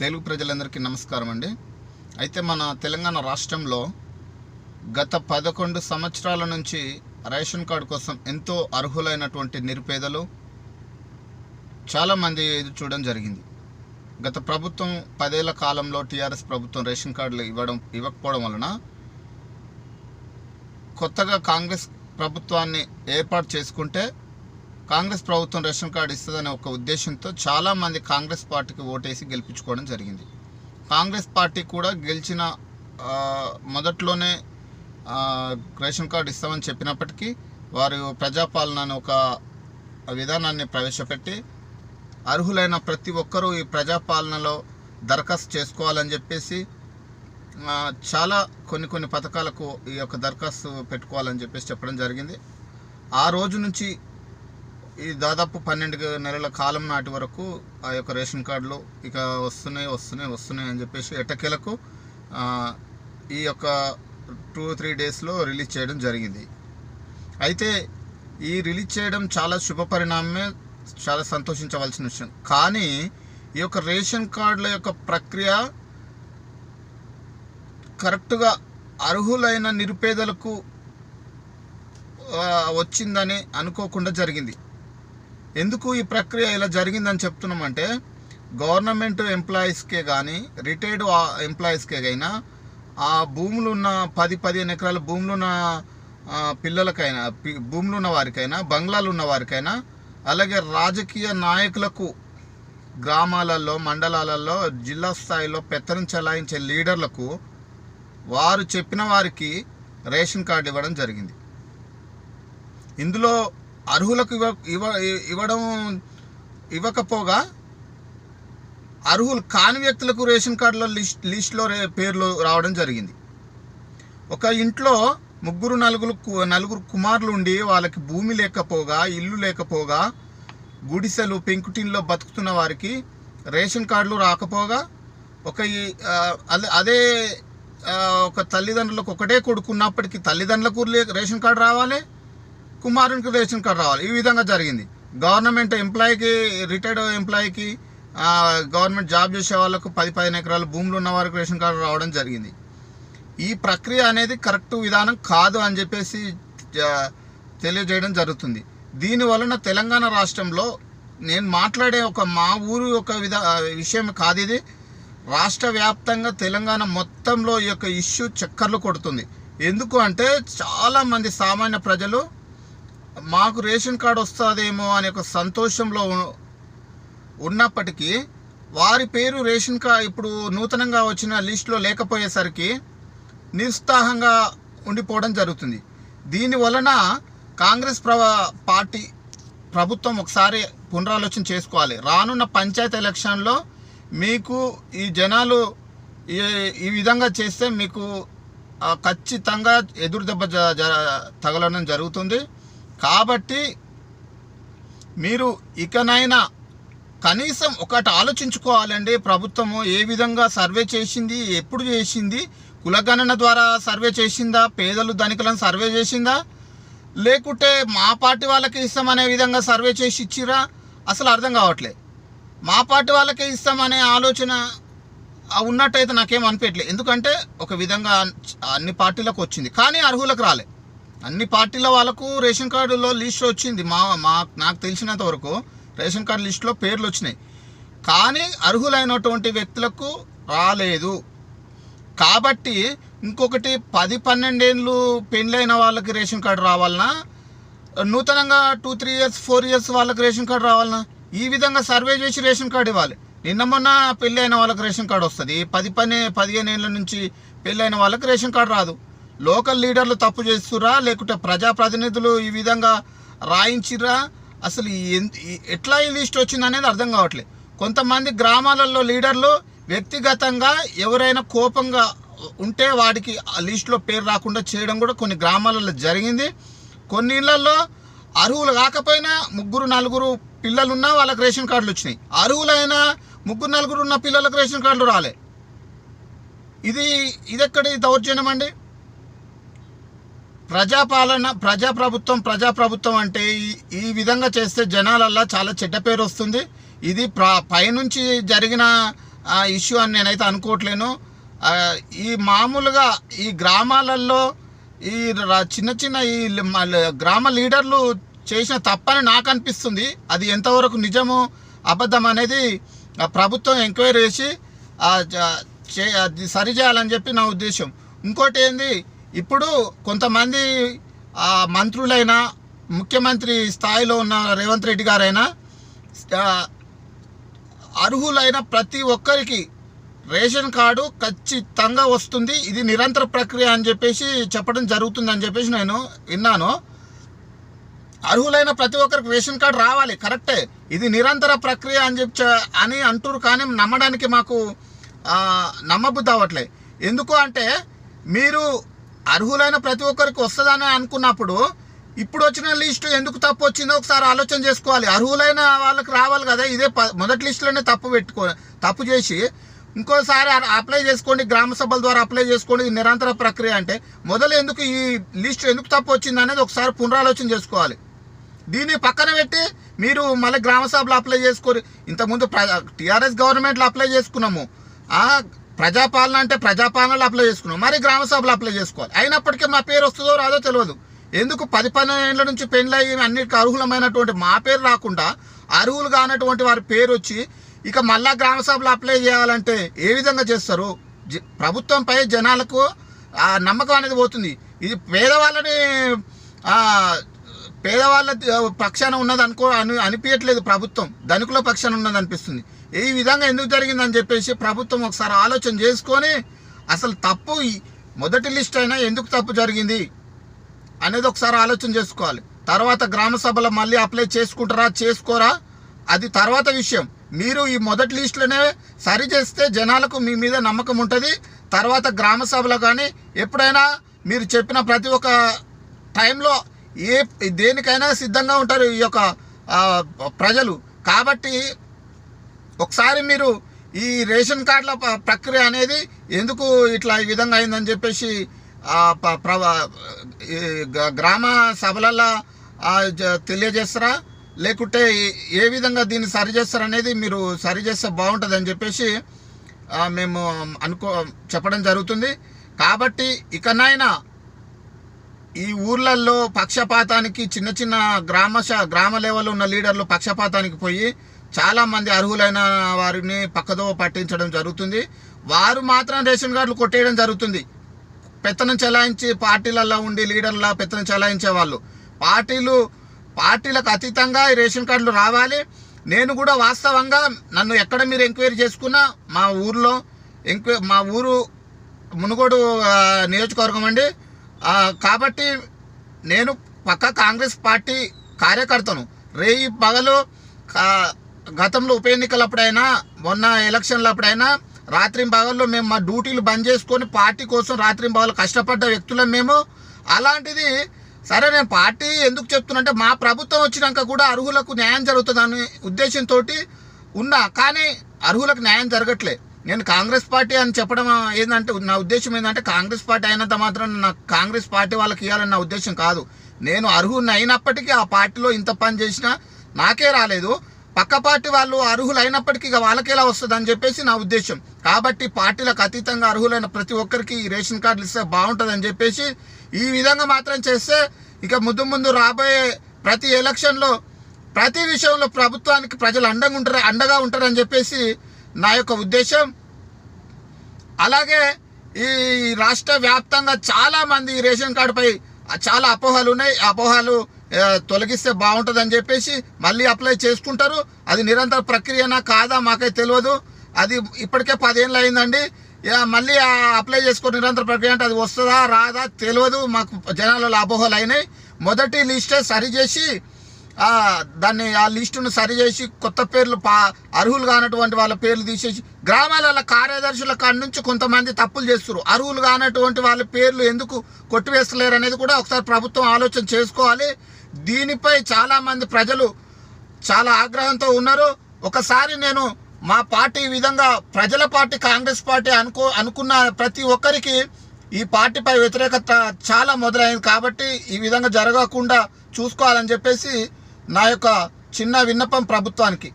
తెలుగు ప్రజలందరికీ నమస్కారం అండి. అయితే మన తెలంగాణ రాష్ట్రంలో గత పదకొండు సంవత్సరాల నుంచి రేషన్ కార్డు కోసం ఎంతో అర్హులైనటువంటి నిరుపేదలు చాలామంది ఇది చూడడం జరిగింది. గత ప్రభుత్వం పదేళ్ళ కాలంలో టీఆర్ఎస్ ప్రభుత్వం రేషన్ కార్డులు ఇవ్వడం ఇవ్వకపోవడం వలన కొత్తగా కాంగ్రెస్ ప్రభుత్వాన్ని ఏర్పాటు చేసుకుంటే కాంగ్రెస్ ప్రభుత్వం రేషన్ కార్డు ఇస్తుందనే ఒక ఉద్దేశంతో చాలామంది కాంగ్రెస్ పార్టీకి ఓటేసి గెలిపించుకోవడం జరిగింది. కాంగ్రెస్ పార్టీ కూడా గెలిచిన మొదట్లోనే రేషన్ కార్డు ఇస్తామని చెప్పినప్పటికీ వారు ప్రజాపాలన అనే ఒక విధానాన్ని ప్రవేశపెట్టి అర్హులైన ప్రతి ఒక్కరూ ఈ ప్రజాపాలనలో దరఖాస్తు చేసుకోవాలని చెప్పేసి చాలా కొన్ని కొన్ని పథకాలకు ఈ యొక్క దరఖాస్తు పెట్టుకోవాలని చెప్పేసి చెప్పడం జరిగింది. ఆ రోజు నుంచి ఈ దాదాపు పన్నెండు నెలల కాలం నాటి వరకు ఆ యొక్క రేషన్ కార్డులు ఇక వస్తున్నాయి వస్తున్నాయి వస్తున్నాయి అని చెప్పేసి ఎట్టకేలకు ఈ యొక్క టూ త్రీ డేస్లో రిలీజ్ చేయడం జరిగింది. అయితే ఈ రిలీజ్ చేయడం చాలా శుభ పరిణామమే చాలా సంతోషించవలసిన విషయం. కానీ ఈ యొక్క రేషన్ కార్డుల యొక్క ప్రక్రియ కరెక్ట్గా అర్హులైన నిరుపేదలకు వచ్చిందని అనుకోకుండా జరిగింది. ఎందుకు ఈ ప్రక్రియ ఇలా జరిగిందని చెప్తున్నామంటే గవర్నమెంట్ ఎంప్లాయీస్కే కానీ రిటైర్డ్ ఎంప్లాయీస్కే అయినా ఆ భూములు ఉన్న పది పదిహేను ఎకరాల భూములు ఉన్న పిల్లలకైనా భూములు ఉన్న వారికైనా బంగ్లాలు ఉన్న వారికైనా అలాగే రాజకీయ నాయకులకు గ్రామాలలో మండలాలలో జిల్లా స్థాయిలో పెత్తనం చెలాయించే లీడర్లకు వారు చెప్పిన వారికి రేషన్ కార్డు ఇవ్వడం జరిగింది. ఇందులో అర్హులకు ఇవ్వ ఇవ్వ ఇవ్వడం ఇవ్వకపోగా అర్హులు కాని వ్యక్తులకు రేషన్ కార్డులో లిస్ట్ లిస్ట్లో పేర్లు రావడం జరిగింది. ఒక ఇంట్లో ముగ్గురు నలుగురు కు- నలుగురు కుమారులు ఉండి వాళ్ళకి భూమి లేకపోగా ఇల్లు లేకపోగా గుడిసెలు పెంకుటిన్లో బతుకుతున్న వారికి రేషన్ కార్డులు రాకపోగా ఒక అదే- అదే ఒక తల్లిదండ్రులకు ఒకటే కొడుకున్నప్పటికీ తల్లిదండ్రులకు లే- రేషన్ కార్డు రావాలి. కుమారునికి రేషన్ కార్డు రావాలి. ఈ విధంగా జరిగింది. గవర్నమెంట్ ఎంప్లాయీకి రిటైర్డ్ ఎంప్లాయీకి గవర్నమెంట్ జాబ్ చేసే వాళ్ళకు పది పదిహేను ఎకరాల భూములు ఉన్న వారికి రేషన్ కార్డు రావడం జరిగింది. ఈ ప్రక్రియ అనేది కరెక్ట్ విధానం కాదు అని చెప్పేసి తెలియజేయడం జరుగుతుంది. దీని వలన తెలంగాణ రాష్ట్రంలో నేను మాట్లాడే ఒక మా ఊరు ఒక విధ విషయం కాదు ఇది. రాష్ట్ర వ్యాప్తంగా తెలంగాణ మొత్తంలో ఈ యొక్క ఇష్యూ చక్కర్లు కొడుతుంది. ఎందుకు అంటే చాలామంది సామాన్య ప్రజలు మాకు రేషన్ కార్డు వస్తుందేమో అనే ఒక సంతోషంలో ఉన్నప్పటికీ వారి పేరు రేషన్ కార్డ్ ఇప్పుడు నూతనంగా వచ్చిన లిస్టులో లేకపోయేసరికి నిరుత్సాహంగా ఉండిపోవడం జరుగుతుంది. దీని వలన కాంగ్రెస్ ప్ర పార్టీ ప్రభుత్వం ఒకసారి పునరాలోచన చేసుకోవాలి. రానున్న పంచాయతీ ఎలక్షన్లో మీకు ఈ జనాలు ఈ విధంగా చేస్తే మీకు ఖచ్చితంగా ఎదురుదెబ్బ జ- జ- తగలడం జరుగుతుంది. కాబట్టి మీరు ఇకనైనా కనీసం ఒకటి ఆలోచించుకోవాలండి. ప్రభుత్వము ఏ విధంగా సర్వే చేసింది ఎప్పుడు చేసింది కులగణన ద్వారా సర్వే చేసిందా పేదలు ధనికులను సర్వే చేసిందా? లేకుంటే మా పార్టీ వాళ్ళకి ఇస్తామనే విధంగా సర్వే చేసి ఇచ్చిరా? అసలు అర్థం కావట్లే. మా పార్టీ వాళ్ళకే ఇస్తామనే ఆలోచన ఉన్నట్టయితే నాకేం అనిపించట్లేదు ఎందుకంటే ఒక విధంగా అన్ని పార్టీలకు వచ్చింది. కానీ అర్హులకు రాలే. అన్ని పార్టీల వాళ్ళకు రేషన్ కార్డులో లిస్ట్ వచ్చింది. మా మా నాకు తెలిసినంత వరకు రేషన్ కార్డు లిస్టులో పేర్లు వచ్చినాయి. కానీ అర్హులైనటువంటి వ్యక్తులకు రాలేదు. కాబట్టి ఇంకొకటి పది పన్నెండేళ్ళు పెళ్ళైన వాళ్ళకి రేషన్ కార్డు రావాలన్నా నూతనంగా two three years four years వాళ్ళకి రేషన్ కార్డు రావాలన్నా ఈ విధంగా సర్వే చేసి రేషన్ కార్డు ఇవ్వాలి. నిన్న మొన్న పెళ్ళైన వాళ్ళకి రేషన్ కార్డు వస్తుంది. పది పని పదిహేను ఏళ్ళ నుంచి పెళ్ళైన వాళ్ళకి రేషన్ కార్డు రాదు. లోకల్ లీడర్లు తప్పు చేస్తురా లేకుంటే ప్రజాప్రతినిధులు ఈ విధంగా రాయించిరా అసలు ఎట్లా ఈ లిస్ట్ వచ్చింది అనేది అర్థం కావట్లేదు కొంతమంది గ్రామాలలో లీడర్లు వ్యక్తిగతంగా ఎవరైనా కోపంగా ఉంటే వాడికి ఆ లిస్టులో పేరు రాకుండా చేయడం కూడా కొన్ని గ్రామాలలో జరిగింది. కొన్ని ఇళ్ళలో అర్హులు కాకపోయినా ముగ్గురు నలుగురు పిల్లలున్నా వాళ్ళకి రేషన్ కార్డులు వచ్చినాయి. అర్హులైనా ముగ్గురు నలుగురు ఉన్న పిల్లలకు రేషన్ కార్డులు రాలే. ఇది ఇదెక్కడి దౌర్జన్యం అండి? ప్రజాపాలన ప్రజాప్రభుత్వం ప్రజాప్రభుత్వం అంటే ఈ ఈ విధంగా చేస్తే జనాలల్లా చాలా చెడ్డ పేరు వస్తుంది. ఇది ప్ర పైనుంచి జరిగిన ఇష్యూ అని నేనైతే అనుకోవట్లేను. ఈ మామూలుగా ఈ గ్రామాలలో ఈ చిన్న చిన్న ఈ గ్రామ లీడర్లు చేసిన తప్పని నాకు అనిపిస్తుంది. అది ఎంతవరకు నిజము అబద్ధం అనేది ప్రభుత్వం ఎంక్వైరీ చేసి అది సరిచేయాలని చెప్పి నా ఉద్దేశం. ఇంకోటి ఏంది? ఇప్పుడు కొంతమంది మంత్రులైనా ముఖ్యమంత్రి స్థాయిలో ఉన్న రేవంత్ రెడ్డి గారైనా అర్హులైన ప్రతి ఒక్కరికి రేషన్ కార్డు ఖచ్చితంగా వస్తుంది. ఇది నిరంతర ప్రక్రియ అని చెప్పేసి చెప్పడం జరుగుతుంది అని చెప్పేసి నేను విన్నాను. అర్హులైన ప్రతి ఒక్కరికి రేషన్ కార్డు రావాలి కరెక్టే. ఇది నిరంతర ప్రక్రియ అని చెప్పి అని అంటారు కానీ నమ్మడానికి మాకు నమ్మబుద్ధి అవ్వట్లే. ఎందుకు అంటే మీరు అర్హులైన ప్రతి ఒక్కరికి వస్తుందని అనుకున్నప్పుడు ఇప్పుడు వచ్చిన లిస్టు ఎందుకు తప్పు వచ్చిందో ఒకసారి ఆలోచన చేసుకోవాలి. అర్హులైన వాళ్ళకి రావాలి కదా ఇదే ప- మొదటి లిస్టులోనే తప్పు పెట్టుకో తప్పు చేసి ఇంకోసారి అప్లై చేసుకోండి గ్రామ సభల ద్వారా అప్లై చేసుకోండి ఇది నిరంతర ప్రక్రియ అంటే మొదలు ఎందుకు ఈ లిస్టు ఎందుకు తప్పు వచ్చింది అనేది ఒకసారి పునరాలోచన చేసుకోవాలి. దీన్ని పక్కన పెట్టి మీరు మళ్ళీ గ్రామ సభలో అప్లై చేసుకోరు. ఇంతకుముందు టీఆర్ఎస్ గవర్నమెంట్లో అప్లై చేసుకున్నాము. ప్రజాపాలన అంటే ప్రజాపాలనలో అప్లై చేసుకున్నాం. మరి గ్రామ సభలో అప్లై చేసుకోవాలి. అయినప్పటికీ మా పేరు వస్తుందో రాదో తెలియదు ఎందుకు పది పన్నెండేళ్ళ నుంచి పెళ్ళయి అన్నిటికీ అర్హులమైనటువంటి మా పేరు రాకుండా అర్హులు కానటువంటి వారి పేరు వచ్చి ఇక మళ్ళా గ్రామ సభలు అప్లై చేయాలంటే ఏ విధంగా చేస్తారు? ప్రభుత్వంపై జనాలకు ఆ నమ్మకం అనేది పోతుంది. ఇది పేదవాళ్ళని పేదవాళ్ళ పక్షాన ఉన్నది అనుకో అని అనిపించట్లేదు ప్రభుత్వం. ధనికుల పక్షాన ఉన్నది అనిపిస్తుంది. ఈ విధంగా ఎందుకు జరిగిందని చెప్పేసి ప్రభుత్వం ఒకసారి ఆలోచన చేసుకొని అసలు తప్పు మొదటి లిస్ట్ అయినా ఎందుకు తప్పు జరిగింది అనేది ఒకసారి ఆలోచన చేసుకోవాలి. తర్వాత గ్రామ సభలో మళ్ళీ అప్లై చేసుకుంటారా చేసుకోరా? అది తర్వాత విషయం. మీరు ఈ మొదటి లిస్టులోనే సరి చేస్తే జనాలకు మీ మీద నమ్మకం ఉంటుంది. తర్వాత గ్రామ సభలో కానీ ఎప్పుడైనా మీరు చెప్పిన ప్రతి ఒక్క టైంలో ఏ దేనికైనా సిద్ధంగా ఉంటారు ఈ యొక్క ప్రజలు. కాబట్టి ఒకసారి మీరు ఈ రేషన్ కార్డుల ప- ప్రక్రియ అనేది ఎందుకు ఇట్లా ఈ విధంగా అయిందని చెప్పేసి గ్రామ సభలలో తెలియజేస్తారా? లేకుంటే ఏ- విధంగా దీన్ని సరిచేస్తారనేది మీరు సరి బాగుంటుందని చెప్పేసి మేము అనుకో చెప్పడం జరుగుతుంది. కాబట్టి ఇకనైనా ఈ ఊర్లల్లో పక్షపాతానికి చిన్న చిన్న గ్రామ శా- గ్రామ లెవెల్ ఉన్న లీడర్లు పక్షపాతానికి పోయి చాలామంది అర్హులైన వారిని పక్కదో పట్టించడం జరుగుతుంది. వారు మాత్రం రేషన్ కార్డులు కొట్టేయడం జరుగుతుంది. పెత్తనం చెలాయించి పార్టీలలో ఉండి లీడర్ల పెత్తనం చెలాయించే వాళ్ళు. పార్టీలు పార్టీలకు అతీతంగా ఈ రేషన్ కార్డులు రావాలి. నేను కూడా వాస్తవంగా నన్ను ఎక్కడ మీరు ఎంక్వైరీ చేసుకున్నా మా ఊర్లో ఎంక్వై మా ఊరు మునుగోడు నియోజకవర్గం అండి. కాబట్టి నేను పక్క కాంగ్రెస్ పార్టీ కార్యకర్తను. రేయి పగలు గతంలో ఉప ఎన్నికలప్పుడైనా మొన్న ఎలక్షన్లప్పుడైనా రాత్రి భాగంలో మేము మా డ్యూటీలు బంద్ చేసుకొని పార్టీ కోసం రాత్రి భాగాలు కష్టపడ్డ వ్యక్తులం మేము. అలాంటిది సరే నేను పార్టీ ఎందుకు చెప్తున్నంటే మా ప్రభుత్వం వచ్చినాక కూడా అర్హులకు న్యాయం జరుగుతుందనే ఉద్దేశంతో ఉన్నా కానీ అర్హులకు న్యాయం జరగట్లే. నేను కాంగ్రెస్ పార్టీ అని చెప్పడం ఏంటంటే నా ఉద్దేశం ఏంటంటే కాంగ్రెస్ పార్టీ అయినంత మాత్రం నా కాంగ్రెస్ పార్టీ వాళ్ళకి ఇవ్వాలని నా ఉద్దేశం కాదు. నేను అర్హుని అయినప్పటికీ ఆ పార్టీలో ఇంత పని చేసినా నాకే రాలేదు. పక్క పార్టీ వాళ్ళు అర్హులైనప్పటికీ ఇక వాళ్ళకి ఎలా వస్తుంది అని చెప్పేసి నా ఉద్దేశం. కాబట్టి పార్టీలకు అతీతంగా అర్హులైన ప్రతి ఒక్కరికి ఈ రేషన్ కార్డులు ఇస్తే బాగుంటుంది అని చెప్పేసి ఈ విధంగా మాత్రం చేస్తే ఇక ముందు ముందు రాబోయే ప్రతి ఎలక్షన్లో ప్రతి విషయంలో ప్రభుత్వానికి ప్రజలు అండగా ఉంటారు అండగా ఉంటారని చెప్పేసి నా యొక్క ఉద్దేశం. అలాగే ఈ రాష్ట్ర వ్యాప్తంగా చాలామంది ఈ రేషన్ కార్డుపై చాలా అపోహలు ఉన్నాయి. ఆ అపోహలు తొలగిస్తే బాగుంటుందని చెప్పేసి మళ్ళీ అప్లై చేసుకుంటారు. అది నిరంతర ప్రక్రియనా కాదా మాకైతే తెలియదు అది ఇప్పటికే పదేళ్ళు అయిందండి. ఇక మళ్ళీ అప్లై చేసుకుని నిరంతర ప్రక్రియ అంటే అది వస్తుందా రాదా తెలియదు మాకు జనాలలో అపోహలు అయినాయి. మొదటి లిస్టే సరిచేసి దాన్ని ఆ లిస్టును సరిచేసి కొత్త పేర్లు పా అర్హులు కానటువంటి వాళ్ళ పేర్లు తీసేసి గ్రామాల కార్యదర్శుల కాడి నుంచి కొంతమంది తప్పులు చేస్తారు అర్హులు కానటువంటి వాళ్ళ పేర్లు ఎందుకు కొట్టివేస్తలేరు అనేది కూడా ఒకసారి ప్రభుత్వం ఆలోచన చేసుకోవాలి. దీనిపై చాలామంది ప్రజలు చాలా ఆగ్రహంతో ఉన్నారు. ఒకసారి నేను మా పార్టీ ఈ విధంగా ప్రజల పార్టీ కాంగ్రెస్ పార్టీ అనుకో అనుకున్న ప్రతి ఒక్కరికి ఈ పార్టీపై వ్యతిరేకత చాలా మొదలైంది కాబట్టి ఈ విధంగా జరగకుండా చూసుకోవాలని చెప్పేసి నా యొక్క చిన్న విన్నపం ప్రభుత్వానికి.